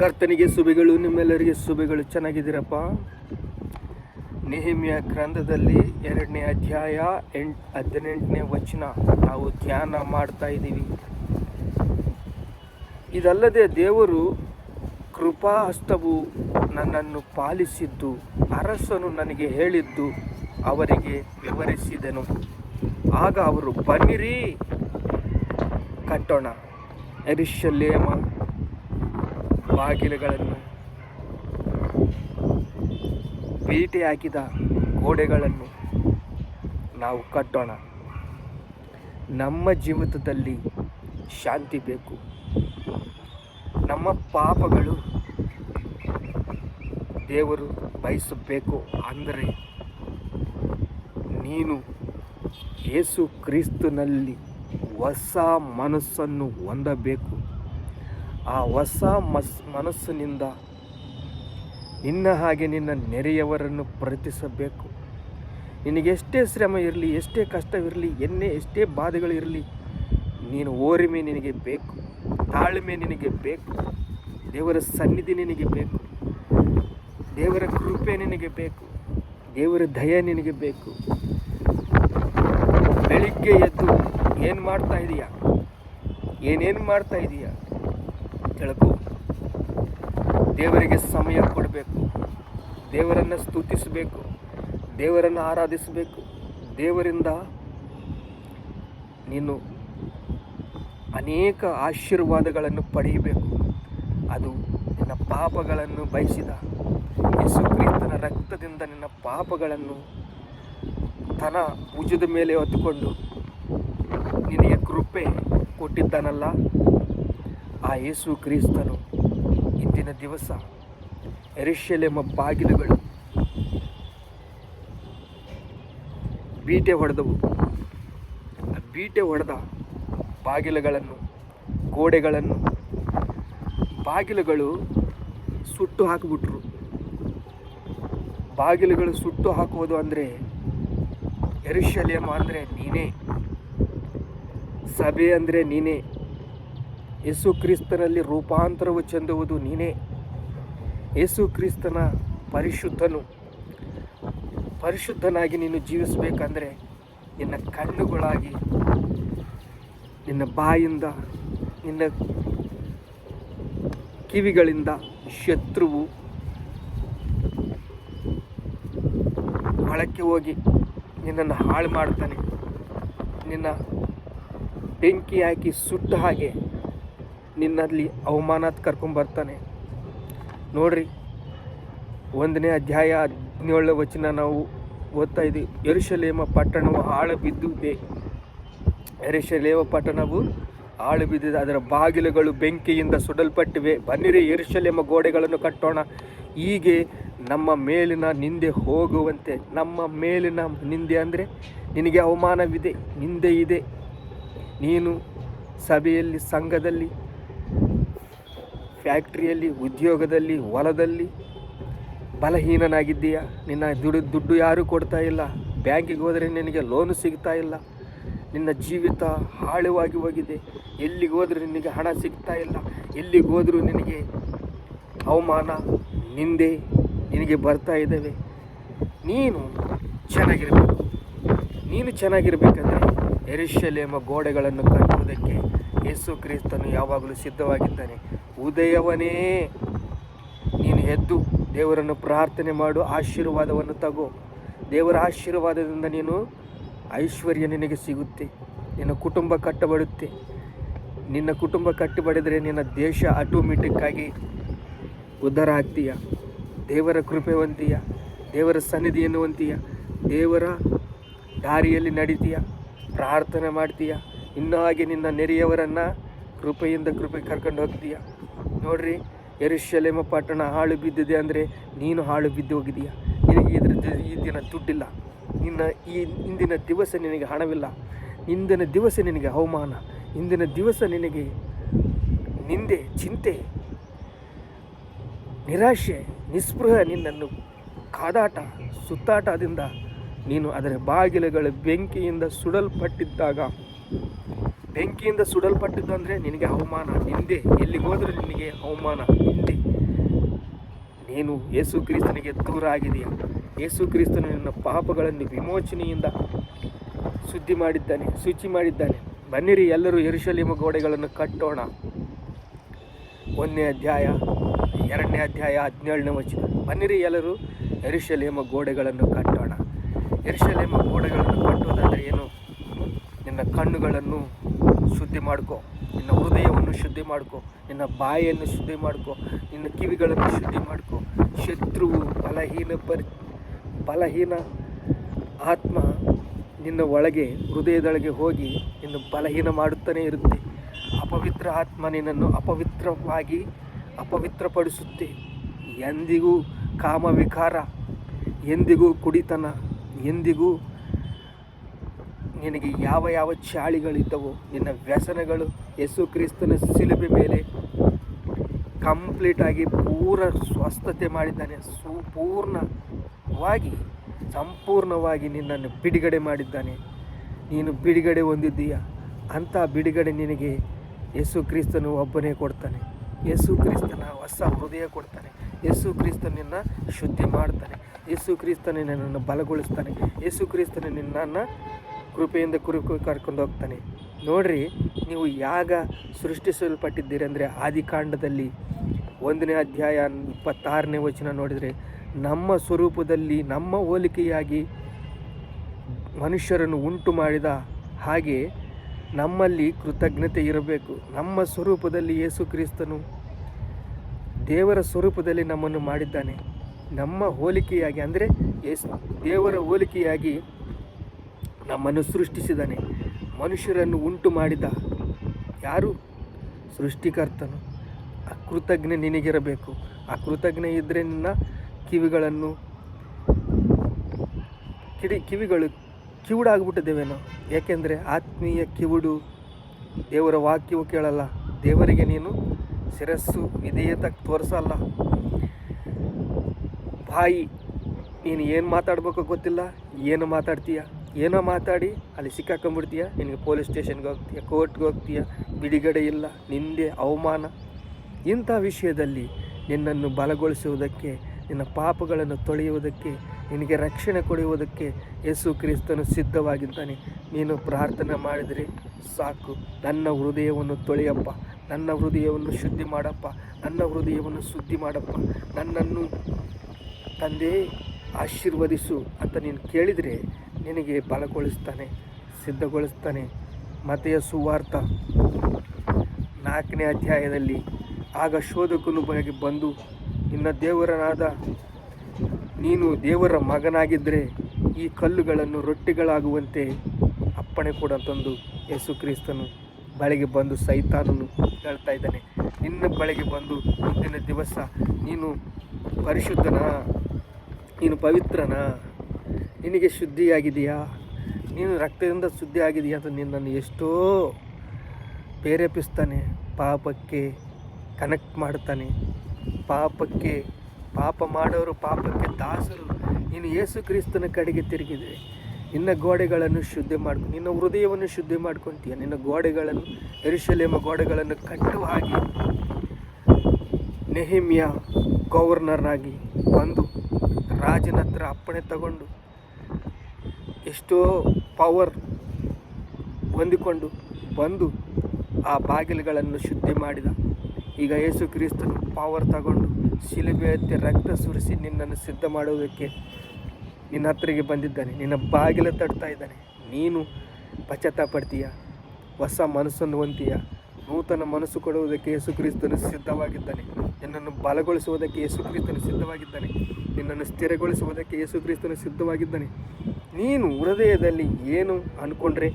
ಕರ್ತನಿಗೆ ಸುಬೆಗಳು ನಿಮ್ಮೆಲ್ಲರಿಗೆ ಸುಬೆಗಳು ಚೆನ್ನಾಗಿದ್ದೀರಪ್ಪ? ನೆಹಿಮಿಯ ಗ್ರಂಥದಲ್ಲಿ ಎರಡನೇ ಅಧ್ಯಾಯ ಎಂಟ್ ಹದಿನೆಂಟನೇ ವಚನ ನಾವು ಧ್ಯಾನ ಮಾಡ್ತಾ ಇದ್ದೀವಿ. ಇದಲ್ಲದೆ ದೇವರು ಕೃಪಾ ಹಸ್ತವು ನನ್ನನ್ನು ಪಾಲಿಸಿದ್ದು, ಅರಸನು ನನಗೆ ಹೇಳಿದ್ದು ಅವರಿಗೆ ವಿವರಿಸಿದನು. ಆಗ ಅವರು ಬನ್ನಿರಿ, ಕಟ್ಟೋಣ. ಎರಿಶಲ್ಲೇಮ ಬಾಗಿಲುಗಳನ್ನು ಬೀಟಿ ಹಾಕಿದ ಗೋಡೆಗಳನ್ನು ನಾವು ಕಟ್ಟೋಣ. ನಮ್ಮ ಜೀವಿತದಲ್ಲಿ ಶಾಂತಿ ಬೇಕು. ನಮ್ಮ ಪಾಪಗಳು ದೇವರು ಬಯಸಬೇಕು ಅಂದರೆ ನೀನು ಯೇಸು ಕ್ರಿಸ್ತನಲ್ಲಿ ಹೊಸ ಮನಸ್ಸನ್ನು ಹೊಂದಬೇಕು. ಆ ಹೊಸ ಮಸ್, ಮನಸ್ಸಿನಿಂದ ನಿನ್ನ ಹಾಗೆ ನಿನ್ನ ನೆರೆಯವರನ್ನು ಪ್ರೀತಿಸಬೇಕು ನಿನಗೆ ಎಷ್ಟೇ ಶ್ರಮ ಇರಲಿ, ಎಷ್ಟೇ ಕಷ್ಟವಿರಲಿ ಎನ್ನೇ ಎಷ್ಟೇ ಬಾಧೆಗಳಿರಲಿ ನೀನು ಓರಿಮೆ ನಿನಗೆ ಬೇಕು, ತಾಳ್ಮೆ ನಿನಗೆ ಬೇಕು, ದೇವರ ಸನ್ನಿಧಿ ನಿನಗೆ ಬೇಕು, ದೇವರ ಕೃಪೆ ನಿನಗೆ ಬೇಕು, ದೇವರ ದಯ ನಿನಗೆ ಬೇಕು. ಬೆಳಿಗ್ಗೆ ಎದ್ದು ಏನು ಮಾಡ್ತಾ ಇದೀಯಾ? ಏನೇನು ಮಾಡ್ತಾ ಇದೀಯಾ? ತಿಳ್ಕೊ ದೇವರಿಗೆ ಸಮಯ ಕೊಡಬೇಕು. ದೇವರನ್ನು ಸ್ತುತಿಸಬೇಕು. ದೇವರನ್ನು ಆರಾಧಿಸಬೇಕು. ದೇವರಿಂದ ನೀನು ಅನೇಕ ಆಶೀರ್ವಾದಗಳನ್ನು ಪಡೆಯಬೇಕು. ಅದು ನಿನ್ನ ಪಾಪಗಳನ್ನು ಬಯಸಿದ ಯೇಸು ಕ್ರಿಸ್ತನ ರಕ್ತದಿಂದ ನಿನ್ನ ಪಾಪಗಳನ್ನು ತನ ಭುಜದ ಮೇಲೆ ಹೊತ್ತುಕೊಂಡು ನಿನಗೆ ಕೃಪೆ ಕೊಟ್ಟಿದ್ದಾನಲ್ಲ. ಆ ಯೇಸು ಕ್ರಿಸ್ತನು ಇಂದಿನ ದಿವಸ ಎರಿಶಲೆಮ ಬಾಗಿಲುಗಳು ಬೀಟೆ ಹೊಡೆದವು. ಆ ಬೀಟೆ ಹೊಡೆದ ಬಾಗಿಲುಗಳನ್ನು, ಗೋಡೆಗಳನ್ನು, ಬಾಗಿಲುಗಳು ಸುಟ್ಟು ಹಾಕಿಬಿಟ್ರು. ಬಾಗಿಲುಗಳು ಸುಟ್ಟು ಹಾಕುವುದು ಅಂದರೆ ಎರುಶಲೇಮ ಅಂದರೆ ನೀನೇ, ಸಭೆ ಅಂದರೆ ನೀನೇ. ಯೇಸು ಕ್ರಿಸ್ತನಲ್ಲಿ ರೂಪಾಂತರವು ಚೆಂದುವುದು ನೀನೇ. ಯೇಸು ಕ್ರಿಸ್ತನ ಪರಿಶುದ್ಧನು. ಪರಿಶುದ್ಧನಾಗಿ ನೀನು ಜೀವಿಸಬೇಕಂದ್ರೆ ನಿನ್ನ ಕಣ್ಣುಗಳಾಗಿ, ನಿನ್ನ ಬಾಯಿಂದ, ನಿನ್ನ ಕಿವಿಗಳಿಂದ ಶತ್ರುವು ಒಳಕ್ಕೆ ಹೋಗಿ ನಿನ್ನನ್ನು ಹಾಳು ಮಾಡ್ತಾನೆ ನಿನ್ನ ಬೆಂಕಿ ಹಾಕಿ ಸುಟ್ಟ ಹಾಗೆ ನಿನ್ನಲ್ಲಿ ಅವಮಾನದ ಕರ್ಕೊಂಬರ್ತಾನೆ ನೋಡ್ರಿ, ಒಂದನೇ ಅಧ್ಯಾಯ ಹದಿನೇಳನೇ ವಚನ ನಾವು ಓದ್ತಾ ಇದ್ದೀವಿ ಯರುಶಲೇಮ ಪಟ್ಟಣವು ಆಳು ಬಿದ್ದಿದೆ. ಎರುಶಲೇಮ ಪಟ್ಟಣವು ಆಳು ಬಿದ್ದಿದೆ. ಅದರ ಬಾಗಿಲುಗಳು ಬೆಂಕಿಯಿಂದ ಸುಡಲ್ಪಟ್ಟಿವೆ. ಬನ್ನಿರಿ ಯರುಶಲೇಮ ಗೋಡೆಗಳನ್ನು ಕಟ್ಟೋಣ. ಹೀಗೆ ನಮ್ಮ ಮೇಲಿನ ನಿಂದೆ ಹೋಗುವಂತೆ, ನಮ್ಮ ಮೇಲಿನ ನಿಂದೆ ಅಂದರೆ ನಿನಗೆ ಅವಮಾನವಿದೆ, ನಿಂದೆ ಇದೆ. ನೀನು ಸಭೆಯಲ್ಲಿ, ಸಂಘದಲ್ಲಿ ಫ್ಯಾಕ್ಟ್ರಿಯಲ್ಲಿ, ಉದ್ಯೋಗದಲ್ಲಿ, ಹೊಲದಲ್ಲಿ ಬಲಹೀನನಾಗಿದ್ದೀಯಾ? ನಿನ್ನ ದುಡ್ಡು ದುಡ್ಡು ಯಾರೂ ಕೊಡ್ತಾ ಇಲ್ಲ. ಬ್ಯಾಂಕಿಗೆ ಹೋದರೆ ನಿನಗೆ ಲೋನು ಸಿಗ್ತಾ ಇಲ್ಲ. ನಿನ್ನ ಜೀವಿತ ಹಾಳುವಾಗಿ ಹೋಗಿದೆ. ಎಲ್ಲಿಗೆ ಹೋದರೂ ನಿನಗೆ ಹಣ ಸಿಗ್ತಾ ಇಲ್ಲ. ಎಲ್ಲಿಗೆ ಹೋದರೂ ನಿನಗೆ ಅವಮಾನ, ನಿಂದೆ ನಿನಗೆ ಬರ್ತಾ ಇದ್ದಾವೆ. ನೀನು ಚೆನ್ನಾಗಿರಬೇಕು. ನೀನು ಚೆನ್ನಾಗಿರಬೇಕಂದ್ರೆ ಎರಿಶಲೇಮ ಗೋಡೆಗಳನ್ನು ಕಟ್ಟುವುದಕ್ಕೆ ಯೇಸು ಕ್ರಿಸ್ತನು ಯಾವಾಗಲೂ ಸಿದ್ಧವಾಗಿದ್ದಾನೆ. ಉದಯವನೇ, ನೀನು ಎದ್ದು ದೇವರನ್ನು ಪ್ರಾರ್ಥನೆ ಮಾಡು, ಆಶೀರ್ವಾದವನ್ನು ತಗೋ. ದೇವರ ಆಶೀರ್ವಾದದಿಂದ ನೀನು ಐಶ್ವರ್ಯ ನಿನಗೆ ಸಿಗುತ್ತೆ. ನಿನ್ನ ಕುಟುಂಬ ಕಟ್ಟಬಡುತ್ತೆ. ನಿನ್ನ ಕುಟುಂಬ ಕಟ್ಟಿಬಡಿದರೆ ನಿನ್ನ ದೇಶ ಆಟೋಮೆಟಿಕ್ಕಾಗಿ ಉದ್ಧಾರ ಆಗ್ತೀಯ? ದೇವರ ಕೃಪೆ ಹೊಂದೀಯ? ದೇವರ ಸನ್ನಿಧಿಯನ್ನು ಹೊಂದೀಯ ದೇವರ ದಾರಿಯಲ್ಲಿ ನಡೀತೀಯ? ಪ್ರಾರ್ಥನೆ ಮಾಡ್ತೀಯ? ಇನ್ನೂ ಹಾಗೆ ನಿನ್ನ ನೆರೆಯವರನ್ನು ಕೃಪೆಯಿಂದ ಕೃಪೆ ಕರ್ಕೊಂಡು ಹೋಗ್ತೀಯ ನೋಡ್ರಿ ಎರುಶಲೇಮ ಪಟ್ಟಣ ಹಾಳು ಬಿದ್ದಿದೆ ಅಂದರೆ ನೀನು ಹಾಳು ಬಿದ್ದು ಹೋಗಿದೀಯ ನಿನಗೆ ಇದ್ರ ಈ ದಿನ ದುಡ್ಡಿಲ್ಲ. ನಿನ್ನ ಈ ಇಂದಿನ ದಿವಸ ನಿನಗೆ ಹಣವಿಲ್ಲ. ಇಂದಿನ ದಿವಸ ನಿನಗೆ ಅವಮಾನ. ಇಂದಿನ ದಿವಸ ನಿನಗೆ ನಿಂದೆ, ಚಿಂತೆ, ನಿರಾಶೆ, ನಿಸ್ಪೃಹ ನಿನ್ನನ್ನು ಕಾದಾಟ, ಸುತ್ತಾಟದಿಂದ ನೀನು ಅದರ ಬಾಗಿಲುಗಳ ಬೆಂಕಿಯಿಂದ ಸುಡಲ್ಪಟ್ಟಿದ್ದಾಗ ಬೆಂಕಿಯಿಂದ ಸುಡಲ್ಪಟ್ಟದ್ದು ಅಂದರೆ ನಿನಗೆ ಅವಮಾನ, ನಿಂದೆ. ಎಲ್ಲಿಗೆ ಹೋದರೆ ನಿನಗೆ ಅವಮಾನ, ನಿಂದೆ. ನೀನು ಯೇಸು ಕ್ರಿಸ್ತನಿಗೆ ದೂರ ಆಗಿದೆಯಾ ಯೇಸು ಕ್ರಿಸ್ತನು ನಿನ್ನ ಪಾಪಗಳನ್ನು ವಿಮೋಚನೆಯಿಂದ ಸುದ್ದಿ ಮಾಡಿದ್ದಾನೆ ಶುಚಿ ಮಾಡಿದ್ದಾನೆ. ಬನ್ನಿರಿ, ಎಲ್ಲರೂ ಯೆರೂಶಲೇಮ ಗೋಡೆಗಳನ್ನು ಕಟ್ಟೋಣ. ಒಂದನೇ ಅಧ್ಯಾಯ, ಎರಡನೇ ಅಧ್ಯಾಯ, ಹದಿನೇಳನೇ ವಚನ. ಬನ್ನಿರಿ, ಎಲ್ಲರೂ ಯೆರೂಶಲೇಮ ಗೋಡೆಗಳನ್ನು ಕಟ್ಟೋಣ. ಯೆರೂಶಲೇಮ ಗೋಡೆಗಳನ್ನು ಕಟ್ಟೋದಾದರೆ ಏನು? ನಿನ್ನ ಕಣ್ಣುಗಳನ್ನು ಶುದ್ಧಿ ಮಾಡ್ಕೊ. ನಿನ್ನ ಹೃದಯವನ್ನು ಶುದ್ಧಿ ಮಾಡ್ಕೊ. ನಿನ್ನ ಬಾಯಿಯನ್ನು ಶುದ್ಧಿ ಮಾಡ್ಕೊ. ನಿನ್ನ ಕಿವಿಗಳನ್ನು ಶುದ್ಧಿ ಮಾಡ್ಕೊ. ಶತ್ರುವು ಬಲಹೀನ ಪರಿ, ಬಲಹೀನ ಆತ್ಮ ನಿನ್ನ ಒಳಗೆ, ಹೃದಯದೊಳಗೆ ಹೋಗಿ ನಿನ್ನ ಬಲಹೀನ ಮಾಡುತ್ತಾನೆ ಇರುತ್ತೆ. ಅಪವಿತ್ರ ಆತ್ಮ ನಿನ್ನನ್ನು ಅಪವಿತ್ರವಾಗಿ ಅಪವಿತ್ರಪಡಿಸುತ್ತೆ. ಎಂದಿಗೂ ಕಾಮವಿಕಾರ, ಎಂದಿಗೂ ಕುಡಿತನ, ಎಂದಿಗೂ ನಿನಗೆ ಯಾವ ಯಾವ ಚಾಳಿಗಳಿದ್ದವು, ನಿನ್ನ ವ್ಯಸನಗಳು ಯೇಸು ಕ್ರಿಸ್ತನ ಸಿಲುಬೆ ಮೇಲೆ ಕಂಪ್ಲೀಟಾಗಿ ಪೂರ ಸ್ವಸ್ಥತೆ ಮಾಡಿದ್ದಾನೆ. ಸಂಪೂರ್ಣವಾಗಿ ಸಂಪೂರ್ಣವಾಗಿ ನಿನ್ನನ್ನು ಬಿಡುಗಡೆ ಮಾಡಿದ್ದಾನೆ. ನೀನು ಬಿಡುಗಡೆ ಹೊಂದಿದ್ದೀಯ? ಅಂಥ ಬಿಡುಗಡೆ ನಿನಗೆ ಯೇಸು ಕ್ರಿಸ್ತನು ಒಬ್ಬನೇ ಕೊಡ್ತಾನೆ. ಯೇಸು ಕ್ರಿಸ್ತನ ಹೊಸ ಹೃದಯ ಕೊಡ್ತಾನೆ. ಯೇಸು ಕ್ರಿಸ್ತನನ್ನು ಶುದ್ಧಿ ಮಾಡ್ತಾನೆ. ಯೇಸು ಕ್ರಿಸ್ತನೇ ನನ್ನನ್ನು ಬಲಗೊಳಿಸ್ತಾನೆ. ಯೇಸು ಕ್ರಿಸ್ತನ ನಿನ್ನನ್ನು ಕೃಪೆಯಿಂದ ಕುರು ಕರ್ಕೊಂಡು ಹೋಗ್ತಾನೆ. ನೋಡ್ರಿ, ನೀವು ಯಾಗ ಸೃಷ್ಟಿಸಲ್ಪಟ್ಟಿದ್ದೀರಿ ಅಂದರೆ ಆದಿಕಾಂಡದಲ್ಲಿ ಒಂದನೇ ಅಧ್ಯಾಯ ಇಪ್ಪತ್ತಾರನೇ ವಚನ ನೋಡಿದರೆ, ನಮ್ಮ ಸ್ವರೂಪದಲ್ಲಿ ನಮ್ಮ ಹೋಲಿಕೆಯಾಗಿ ಮನುಷ್ಯರನ್ನು ಉಂಟು ಮಾಡಿದ ಹಾಗೆ ನಮ್ಮಲ್ಲಿ ಕೃತಜ್ಞತೆ ಇರಬೇಕು. ನಮ್ಮ ಸ್ವರೂಪದಲ್ಲಿ ಯೇಸು ಕ್ರಿಸ್ತನು ದೇವರ ಸ್ವರೂಪದಲ್ಲಿ ನಮ್ಮನ್ನು ಮಾಡಿದ್ದಾನೆ. ನಮ್ಮ ಹೋಲಿಕೆಯಾಗಿ ಅಂದರೆ ಯೇಸು ದೇವರ ಹೋಲಿಕೆಯಾಗಿ ನಮ್ಮನ್ನು ಸೃಷ್ಟಿಸಿದಾನೆ. ಮನುಷ್ಯರನ್ನು ಉಂಟು ಮಾಡಿದ. ಯಾರು? ಸೃಷ್ಟಿಕರ್ತನು. ಆ ಕೃತಜ್ಞೆ ನಿನಗಿರಬೇಕು. ಆ ಕೃತಜ್ಞೆ ಇದ್ದರೆ ನಿನ್ನ ಕಿವಿಗಳನ್ನು ಕಿಡಿ, ಕಿವಿಗಳು ಕಿವುಡಾಗ್ಬಿಟ್ಟಿದ್ದೇವೇನೋ. ಏಕೆಂದರೆ ಆತ್ಮೀಯ ಕಿವುಡು ದೇವರ ವಾಕ್ಯವು ಕೇಳಲ್ಲ. ದೇವರಿಗೆ ನೀನು ಶಿರಸ್ಸು ವಿಧೇಯತ ತೋರಿಸಲ್ಲ. ಬಾಯಿ, ನೀನು ಏನು ಮಾತಾಡ್ಬೇಕೋ ಗೊತ್ತಿಲ್ಲ. ಏನು ಮಾತಾಡ್ತೀಯ? ಏನೋ ಮಾತಾಡಿ, ಅಲ್ಲಿ ಸಿಕ್ಕಾಕೊಂಡ್ಬಿಡ್ತೀಯ? ನಿನಗೆ ಪೊಲೀಸ್ ಸ್ಟೇಷನ್ಗೆ ಹೋಗ್ತೀಯ, ಕೋರ್ಟ್ಗೆ ಹೋಗ್ತೀಯ? ಬಿಡುಗಡೆ ಇಲ್ಲ, ನಿಂದೆ ಅವಮಾನ. ಇಂಥ ವಿಷಯದಲ್ಲಿ ನಿನ್ನನ್ನು ಬಲಗೊಳಿಸುವುದಕ್ಕೆ, ನಿನ್ನ ಪಾಪಗಳನ್ನು ತೊಳೆಯುವುದಕ್ಕೆ, ನಿನಗೆ ರಕ್ಷಣೆ ಕೊಡುವುದಕ್ಕೆ ಯೇಸು ಕ್ರಿಸ್ತನು ಸಿದ್ಧವಾಗಿದ್ದಾನೆ. ನೀನು ಪ್ರಾರ್ಥನೆ ಮಾಡಿದರೆ ಸಾಕು. ನನ್ನ ಹೃದಯವನ್ನು ತೊಳೆಯಪ್ಪ. ನನ್ನ ಹೃದಯವನ್ನು ಶುದ್ಧಿ ಮಾಡಪ್ಪ. ನನ್ನ ಹೃದಯವನ್ನು ಶುದ್ಧಿ ಮಾಡಪ್ಪ. ನನ್ನನ್ನು ತಂದೆ ಆಶೀರ್ವದಿಸು ಅಂತ ನೀನು ಕೇಳಿದರೆ ನಿನಗೆ ಬಲಗೊಳಿಸ್ತಾನೆ, ಸಿದ್ಧಗೊಳಿಸ್ತಾನೆ. ಮತೆಯ ಸುವಾರ್ಥ ನಾಲ್ಕನೇ ಅಧ್ಯಾಯದಲ್ಲಿ, ಆಗ ಶೋಧಕನು ಬಗೆ ಬಂದು, ನಿನ್ನ ದೇವರನಾದ, ನೀನು ದೇವರ ಮಗನಾಗಿದ್ದರೆ ಈ ಕಲ್ಲುಗಳನ್ನು ರೊಟ್ಟಿಗಳಾಗುವಂತೆ ಅಪ್ಪಣೆ ಕೊಡಂತಂದು ಯೇಸು ಕ್ರಿಸ್ತನು ಬಳಿಗೆ ಬಂದು ಸೈತಾನನು ಹೇಳ್ತಾ ಇದ್ದಾನೆ. ನಿನ್ನ ಬಳಿಗೆ ಬಂದು ಮುಂದಿನ ದಿವಸ ನೀನು ಪರಿಶುದ್ಧನ? ನೀನು ಪವಿತ್ರನಾ? ನಿನಗೆ ಶುದ್ಧಿಯಾಗಿದೆಯಾ? ನೀನು ರಕ್ತದಿಂದ ಶುದ್ಧಿ ಆಗಿದೆಯಾ ಅಂತ ನಿನ್ನನ್ನು ಎಷ್ಟೋ ಪ್ರೇರೇಪಿಸ್ತಾನೆ, ಪಾಪಕ್ಕೆ ಕನೆಕ್ಟ್ ಮಾಡ್ತಾನೆ. ಪಾಪಕ್ಕೆ, ಪಾಪ ಮಾಡೋರು, ಪಾಪಕ್ಕೆ ದಾಸರು. ನೀನು ಯೇಸು ಕ್ರಿಸ್ತನ ಕಡೆಗೆ ತಿರುಗಿದೆ ನಿನ್ನ ಗೋಡೆಗಳನ್ನು ಶುದ್ಧಿ ಮಾಡ್ಕೊ, ನಿನ್ನ ಹೃದಯವನ್ನು ಶುದ್ಧಿ ಮಾಡ್ಕೊತೀಯ. ನಿನ್ನ ಗೋಡೆಗಳನ್ನು ಎರಿಶಲೇಮ ಗೋಡೆಗಳನ್ನು ಕಟ್ಟುವ ಹಾಗೆ ಗವರ್ನರ್ ಗವರ್ನರ್ನಾಗಿ ಬಂದು ರಾಜನ ಹತ್ರ ಅಪ್ಪಣೆ ತಗೊಂಡು ಎಷ್ಟೋ ಪವರ್ ಹೊಂದಿಕೊಂಡು ಬಂದು ಆ ಬಾಗಿಲುಗಳನ್ನು ಶುದ್ಧಿ ಮಾಡಿದ. ಈಗ ಯೇಸು ಕ್ರಿಸ್ತನು ಪವರ್ ತಗೊಂಡು ಶಿಲುಬೆಯತ್ತೆ ರಕ್ತ ಸುರಿಸಿ ನಿನ್ನನ್ನು ಸಿದ್ಧ ಮಾಡುವುದಕ್ಕೆ ನಿನ್ನ ಹತ್ತಿರಗೆ ಬಂದಿದ್ದಾನೆ. ನಿನ್ನ ಬಾಗಿಲು ತಡ್ತಾ ಇದ್ದಾನೆ. ನೀನು ಪಶ್ಚಾತ್ತಾಪಡ್ತೀಯ? ಹೊಸ ಮನಸ್ಸನ್ನು ಹೊಂತೀಯ ನೂತನ ಮನಸ್ಸು ಕೊಡುವುದಕ್ಕೆ ಯೇಸುಕ್ರಿಸ್ತನು ಸಿದ್ಧವಾಗಿದ್ದಾನೆ. ನಿನ್ನನ್ನು ಬಲಗೊಳಿಸುವುದಕ್ಕೆ ಯೇಸುಕ್ರಿಸ್ತನು ಸಿದ್ಧವಾಗಿದ್ದಾನೆ. ನಿನ್ನನ್ನು ಸ್ಥಿರಗೊಳಿಸುವುದಕ್ಕೆ ಯೇಸುಕ್ರಿಸ್ತನು ಸಿದ್ಧವಾಗಿದ್ದಾನೆ. ನೀನು ಹೃದಯದಲ್ಲಿ ಏನು ಅಂದ್ಕೊಂಡ್ರೆ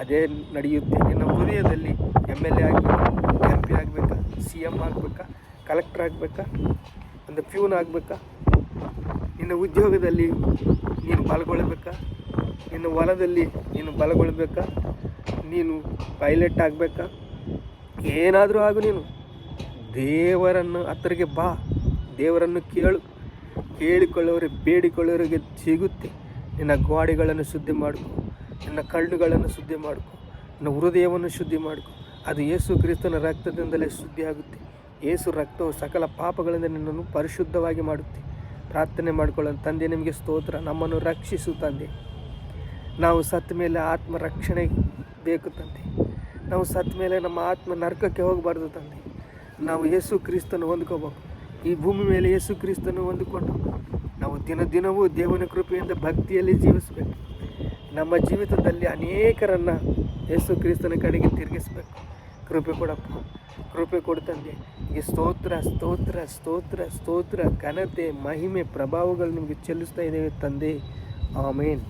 ಅದೇ ನಡೆಯುತ್ತೆ. ನಿನ್ನ ಹೃದಯದಲ್ಲಿ ಎಂ ಎಲ್ ಎ ಆಗಬೇಕಾ? ಎಂ ಪಿ ಆಗಬೇಕಾ? ಸಿ ಎಂ ಆಗಬೇಕಾ? ಕಲೆಕ್ಟರ್ ಆಗಬೇಕಾ? ಒಂದು ಪ್ಯೂನ್ ಆಗಬೇಕಾ? ನಿನ್ನ ಉದ್ಯೋಗದಲ್ಲಿ ನೀನು ಬಲಗೊಳ್ಳಬೇಕಾ ನಿನ್ನ ಹೊಲದಲ್ಲಿ ನೀನು ಬಲಗೊಳ್ಳಬೇಕಾ ನೀನು ಪೈಲಟ್ ಆಗಬೇಕಾ? ಏನಾದರೂ ಆಗು ನೀನು. ದೇವರನ್ನು ಹತ್ತಿರಗೆ ಬಾ. ದೇವರನ್ನು ಕೇಳು. ಕೇಳಿಕೊಳ್ಳೋರಿಗೆ ಬೇಡಿಕೊಳ್ಳೋರಿಗೆ ಸಿಗುತ್ತೆ. ನಿನ್ನ ಗೋಡೆಗಳನ್ನು ಶುದ್ಧಿ ಮಾಡಿಕೊ. ನಿನ್ನ ಕಣ್ಣುಗಳನ್ನು ಶುದ್ಧಿ ಮಾಡಿಕೊ. ನಿನ್ನ ಹೃದಯವನ್ನು ಶುದ್ಧಿ ಮಾಡಿಕೊ. ಅದು ಯೇಸು ಕ್ರಿಸ್ತನ ರಕ್ತದಿಂದಲೇ ಶುದ್ಧಿ ಆಗುತ್ತೆ. ಯೇಸು ರಕ್ತವು ಸಕಲ ಪಾಪಗಳಿಂದ ನಿನ್ನನ್ನು ಪರಿಶುದ್ಧವಾಗಿ ಮಾಡುತ್ತೆ. ಪ್ರಾರ್ಥನೆ ಮಾಡಿಕೊಳ್ಳಲು ತಂದೆ, ನಿಮಗೆ ಸ್ತೋತ್ರ. ನಮ್ಮನ್ನು ರಕ್ಷಿಸು ತಂದೆ. ನಾವು ಸತ್ತ ಮೇಲೆ ಆತ್ಮ ರಕ್ಷಣೆ ಬೇಕು ತಂದೆ. ನಾವು ಸತ್ತ ಮೇಲೆ ನಮ್ಮ ಆತ್ಮ ನರಕಕ್ಕೆ ಹೋಗಬಾರ್ದು ತಂದೆ. ನಾವು ಯೇಸು ಕ್ರಿಸ್ತನು ಹೊಂದ್ಕೋಬೇಕು. ಈ ಭೂಮಿ ಮೇಲೆ ಯೇಸು ಕ್ರಿಸ್ತನು ಹೊಂದಿಕೊಂಡು ನಾವು ದಿನ ದಿನವೂ ದೇವನ ಕೃಪೆಯಿಂದ ಭಕ್ತಿಯಲ್ಲಿ ಜೀವಿಸಬೇಕು. ನಮ್ಮ ಜೀವಿತದಲ್ಲಿ ಅನೇಕರನ್ನು ಯೇಸು ಕ್ರಿಸ್ತನ ಕಡೆಗೆ ತಿರುಗಿಸ್ಬೇಕು. ಕೃಪೆ ಕೊಡಪ್ಪ. ಕೃಪೆ ಕೊಡ್ತಂದೆ ಈ ಸ್ತೋತ್ರ ಸ್ತೋತ್ರ ಸ್ತೋತ್ರ ಸ್ತೋತ್ರ. ಘನತೆ, ಮಹಿಮೆ, ಪ್ರಭಾವಗಳು ನಿಮಗೆ ಚೆಲ್ಲಿಸ್ತಾ ಇದ್ದೇವೆ ತಂದೆ. ಆಮೇನ್.